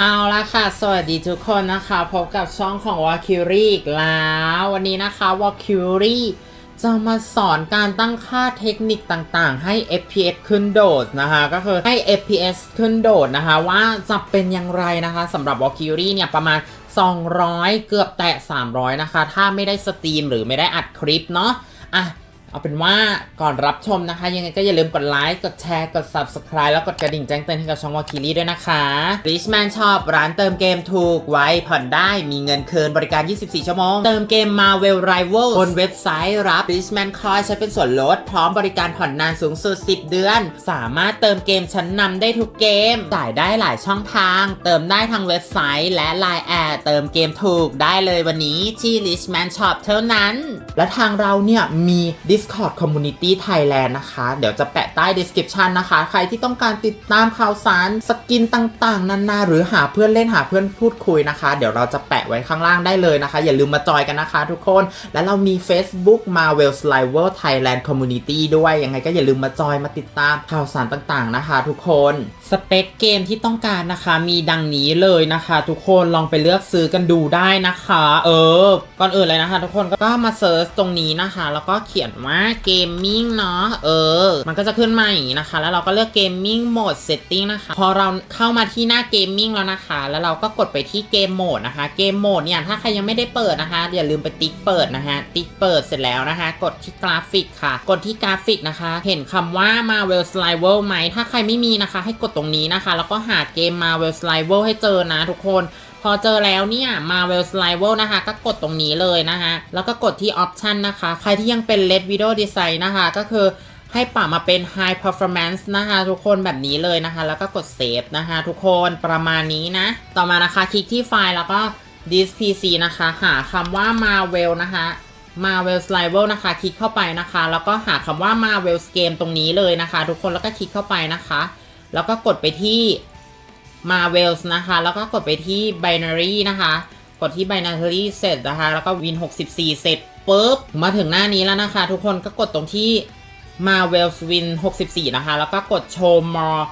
เอาละค่ะ สวัสดีทุกคนนะคะ พบกับช่องของ w a k u r i อีกแล้ว วันนี้นะคะ w a k u r i จะมาสอนการตั้งค่าเทคนิคต่างๆ ให้ FPS ขึ้นโดดนะคะ ก็คือให้ FPS ขึ้นโดดนะคะ ว่าจะเป็นอย่างไรนะคะสำหรับ w a k u r i เนี่ยประมาณ 200 เกือบแตะ 300 นะคะ ถ้าไม่ได้สตรีมหรือไม่ได้อัดคลิปเนาะอะ เอาเป็นว่าก่อนรับชมนะคะ ยังไงก็อย่าลืมกดไลค์ กดแชร์ กด Subscribe แล้วกดกระดิ่งแจ้งเตือนให้กับช่องวอคิลี่ด้วยนะคะ Richman Shop ร้านเติมเกมถูกไว้ผ่อนได้มีเงินคืนบริการ 24 ชั่วโมง เติมเกม Marvel Rival บนเว็บไซต์รับ Richman Coin ใช้เป็นส่วนลด พร้อมบริการผ่อนนานสูงสุด 10 เดือน สามารถเติมเกมชั้นนำได้ทุกเกมจ่ายได้หลายช่องทาง เติมได้ทางเว็บไซต์ และ Line แอดเติมเกมถูกได้เลยวันนี้ที่ Richman Shop เท่านั้น และทางเราเนี่ยมี Discord Community Thailand นะคะ เดี๋ยวจะแปะใต้ description นะคะ ใครที่ต้องการติดตามข่าวสารสกินต่างๆ นานาหรือหาเพื่อนเล่นหาเพื่อนพูดคุยนะคะ เดี๋ยวเราจะแปะไว้ข้างล่างได้เลยนะคะ อย่าลืมมาจอยกันนะคะทุกคน และเรามี Facebook Marvel Sliver Thailand Community ด้วย ยังไงก็อย่าลืมมาจอยมาติดตามข่าวสารต่างๆนะคะ ทุกคนสเปคเกมที่ต้องการนะคะ มีดังนี้เลยนะคะ ทุกคนลองไปเลือกซื้อกันดูได้นะคะ เออ ก่อนอื่นเลยนะคะ ทุกคนก็มาเซิร์ชตรงนี้นะคะ แล้วก็เขียนว่าเกมมิ่งเนาะเออ มันก็จะขึ้นมาอย่างนี้นะคะ แล้วเราก็เลือกเกมมิ่งโหมดเซตติ้งนะคะ พอเราเข้ามาที่หน้าเกมมิ่งแล้วนะคะ แล้วเราก็กดไปที่เกมโหมดนะคะ เกมโหมดเนี่ยถ้าใครยังไม่ได้เปิดนะคะอย่าลืมไปติ๊กเปิดนะคะติ๊กเปิดเสร็จแล้วนะคะ กดที่กราฟิกค่ะ กดที่กราฟิกนะคะ เห็นคำว่า Marvel s l i v e r ไหมถ้าใครไม่มีนะคะ ให้กดตรงนี้นะคะ แล้วก็หาเกม Marvel s l i v e r ให้เจอนะทุกคนพอเจอแล้วเนี่ย Marvel s l i v e r นะคะ ก็กดตรงนี้เลยนะคะ แล้วก็กดที่ Option นะคะ ใครที่ยังเป็น Red Video Design นะคะ ก็คือให้ปรับมาเป็น High Performance นะคะ ทุกคนแบบนี้เลยนะคะ แล้วก็กด Save นะคะ ทุกคนประมาณนี้นะ ต่อมานะคะคลิกที่ไฟล์แล้วก็ This PC นะคะ หาคำว่า Marvel นะคะ Marvel s l i v e r นะคะ คลิกเข้าไปนะคะ แล้วก็หาคำว่า Marvel Game ตรงนี้เลยนะคะ ทุกคนแล้วก็คลิกเข้าไปนะคะ แล้วก็กดไปที่ Marvel นะคะ แล้วก็กดไปที่ Binary นะคะ กดที่ Binary เสร็จนะคะ แล้วก็ Win 64 เสร็จ ปุ๊บมาถึงหน้านี้แล้วนะคะ ทุกคนก็กดตรงที่ Marvels Win 64 นะคะ แล้วก็กด Show More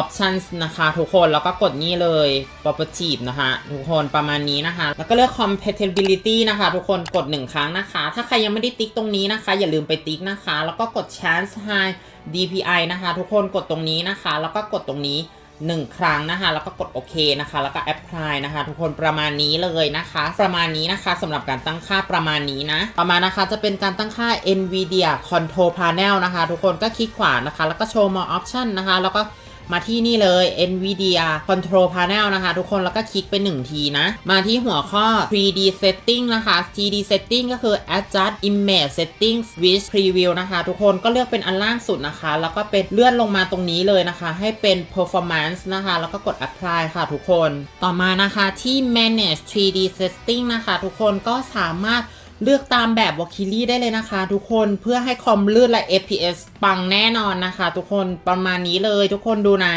Options นะคะ ทุกคนแล้วก็กดนี่เลย Property นะคะ ทุกคนประมาณนี้นะคะ แล้วก็เลือก Compatibility นะคะ ทุกคนกด 1 ครั้งนะคะ ถ้าใครยังไม่ได้ติ๊กตรงนี้นะคะ อย่าลืมไปติ๊กนะคะ แล้วก็กด Chance High DPI นะคะ ทุกคนกดตรงนี้นะคะ แล้วก็กดตรงนี้ 1 ครั้งนะคะ แล้วก็กดโอเคนะคะ แล้วก็แอปพลายนะคะ ทุกคนประมาณนี้เลยนะคะ ประมาณนี้นะคะสำหรับการตั้งค่าประมาณนี้นะประมาณนะคะจะเป็นการตั้งค่า NVIDIA Control Panel นะคะ ทุกคนก็คลิกขวานะคะ แล้วก็โชว์ more option นะคะ แล้วก็ มาที่นี่เลย NVIDIA Control Panel นะคะ ทุกคนแล้วก็คลิกไป1ทีนะ มาที่หัวข้อ 3D Setting นะคะ 3D Setting ก็คือ Adjust Image Settings with Preview นะคะ ทุกคนก็เลือกเป็นอันล่างสุดนะคะ แล้วก็เป็นเลื่อนลงมาตรงนี้เลยนะคะ ให้เป็น Performance นะคะ แล้วก็กด Apply ค่ะทุกคน ต่อมานะคะที่ Manage 3D Setting นะคะ ทุกคนก็สามารถ เลือกตามแบบวอคิลี่ได้เลยนะคะ ทุกคนเพื่อให้คอมลื่นและ FPS ปังแน่นอนนะคะ ทุกคนประมาณนี้เลยทุกคนดูนะ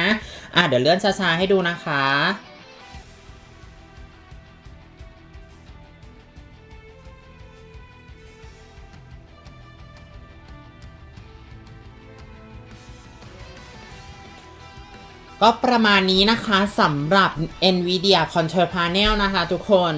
อะเดี๋ยวเลื่อนช้าๆให้ดูนะคะก็ประมาณนี้นะคะสำหรับ NVIDIA Control Panel นะคะทุกคน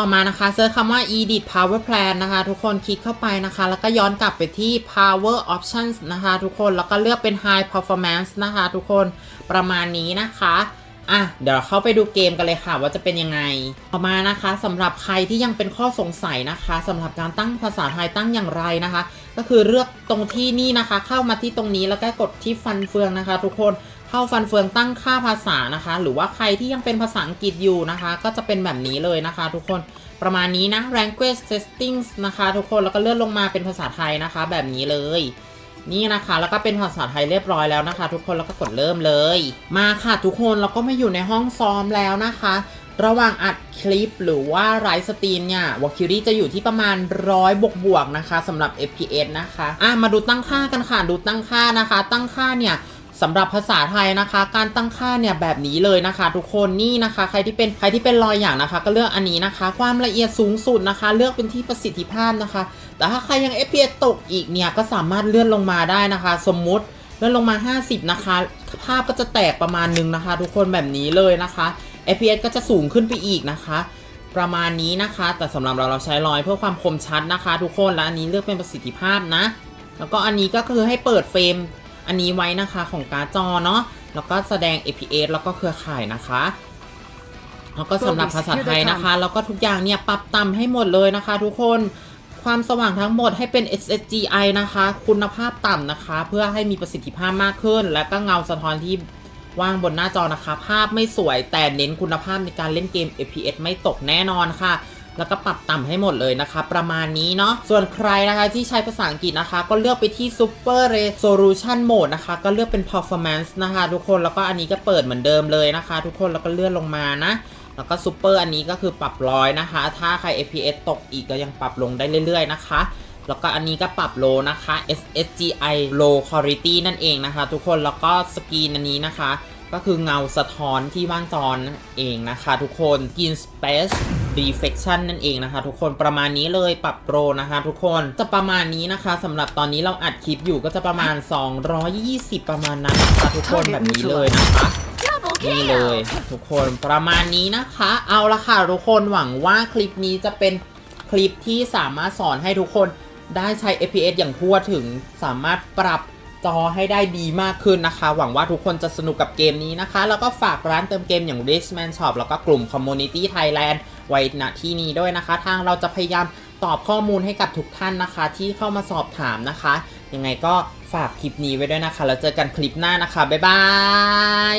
ต่อมานะคะเซิร์ชคำว่า edit power plan นะคะ ทุกคนคลิกเข้าไปนะคะ แล้วก็ย้อนกลับไปที่ power options นะคะ ทุกคนแล้วก็เลือกเป็น high performance นะคะ ทุกคนประมาณนี้นะคะอะเดี๋ยวเข้าไปดูเกมกันเลยค่ะว่าจะเป็นยังไง ต่อมานะคะสำหรับใครที่ยังเป็นข้อสงสัยนะคะสำหรับการตั้งภาษาไทยตั้งอย่างไรนะคะ ก็คือเลือกตรงที่นี่นะคะ เข้ามาที่ตรงนี้แล้วก็กดที่ฟันเฟืองนะคะ ทุกคน เข้าฟันเฟืองตั้งค่าภาษานะคะ หรือว่าใครที่ยังเป็นภาษาอังกฤษอยู่นะคะ ก็จะเป็นแบบนี้เลยนะคะ ทุกคนประมาณนี้นะ language settings นะคะ ทุกคนแล้วก็เลื่อนลงมาเป็นภาษาไทยนะคะ แบบนี้เลยนี่นะคะ แล้วก็เป็นภาษาไทยเรียบร้อยแล้วนะคะ ทุกคนแล้วก็กดเริ่มเลย มาค่ะทุกคนเราก็มาอยู่ในห้องซ้อมแล้วนะคะ ระหว่างอัดคลิปหรือว่าไลฟ์สตรีมเนี่ยวอคิรี่จะอยู่ที่ประมาณร้อยบวกบวกๆนะคะสำหรับ FPS นะคะอะมาดูตั้งค่ากันค่ะดูตั้งค่านะคะ ตั้งค่าเนี่ย สำหรับภาษาไทยนะคะ การตั้งค่าเนี่ยแบบนี้เลยนะคะ ทุกคนนี่นะคะ ใครที่เป็นใครที่เป็นรอยอย่างนะคะ ก็เลือกอันนี้นะคะ ความละเอียดสูงสุดนะคะ เลือกเป็นที่ประสิทธิภาพนะคะ แต่ถ้าใครยัง FPS ตกอีกเนี่ยก็สามารถเลื่อนลงมาได้นะคะ สมมุติเลื่อนลงมา 50 นะคะ ภาพก็จะแตกประมาณนึงนะคะ ทุกคนแบบนี้เลยนะคะ FPS ก็จะสูงขึ้นไปอีกนะคะ ประมาณนี้นะคะ แต่สำหรับเราเราใช้รอยเพื่อความคมชัดนะคะ ทุกคนและอันนี้เลือกเป็นประสิทธิภาพนะ แล้วก็อันนี้ก็คือให้เปิดเฟรม อันนี้ไว้นะคะของการ์ดจอเนาะแล้วก็แสดง FPS แล้วก็เครือข่ายนะคะแล้วก็สำหรับภาษาไทยนะคะ แล้วก็ทุกอย่างเนี่ยปรับต่ำให้หมดเลยนะคะ ทุกคนความสว่างทั้งหมดให้เป็น SSGI นะคะ คุณภาพต่ำนะคะ เพื่อให้มีประสิทธิภาพมากขึ้น และก็เงาสะท้อนที่ว่างบนหน้าจอนะคะ ภาพไม่สวยแต่เน้นคุณภาพในการเล่นเกม FPS ไม่ตกแน่นอนค่ะ แล้วก็ปรับต่ำให้หมดเลยนะคะ ประมาณนี้เนาะส่วนใครนะคะที่ใช้ภาษาอังกฤษนะคะ ก็เลือกไปที่ Super Resolution Mode นะคะ ก็เลือกเป็น Performance นะคะ ทุกคนแล้วก็อันนี้ก็เปิดเหมือนเดิมเลยนะคะ ทุกคนแล้วก็เลื่อนลงมานะแล้วก็ซูเปอร์อันนี้ก็คือปรับร้อยนะคะ ถ้าใคร FPS ตกอีกก็ยังปรับลงได้เรื่อย ๆ นะคะ แล้วก็อันนี้ก็ปรับโลนะคะ SSGI Low Quality นั่นเองนะคะ ทุกคน แล้วก็สกรีนอันนี้นะคะ ก็คือเงาสะท้อนที่ว่างจอนเองนะคะ ทุกคน Skin Space Reflection นั่นเองนะคะ ทุกคนประมาณนี้เลยปรับโปรนะคะ ทุกคนจะประมาณนี้นะคะสำหรับตอนนี้เราอัดคลิปอยู่ก็จะประมาณ 220 ประมาณนั้นนะคะทุกคนแบบนี้เลยนะคะนี่เลยทุกคนประมาณนี้นะคะ เอาละค่ะทุกคนหวังว่าคลิปนี้จะเป็นคลิปที่สามารถสอนให้ทุกคนได้ใช้ FPS อย่างทั่วถึงสามารถปรับ จอให้ได้ดีมากขึ้นนะคะ หวังว่าทุกคนจะสนุกกับเกมนี้นะคะ แล้วก็ฝากร้านเติมเกมอย่าง Richman Shop แล้วก็กลุ่ม Community Thailand ไว้ณที่นี้ด้วยนะคะ ทางเราจะพยายามตอบข้อมูลให้กับทุกท่านนะคะ ที่เข้ามาสอบถามนะคะ ยังไงก็ฝากคลิปนี้ไว้ด้วยนะคะ แล้วเจอกันคลิปหน้านะคะ บ๊ายบาย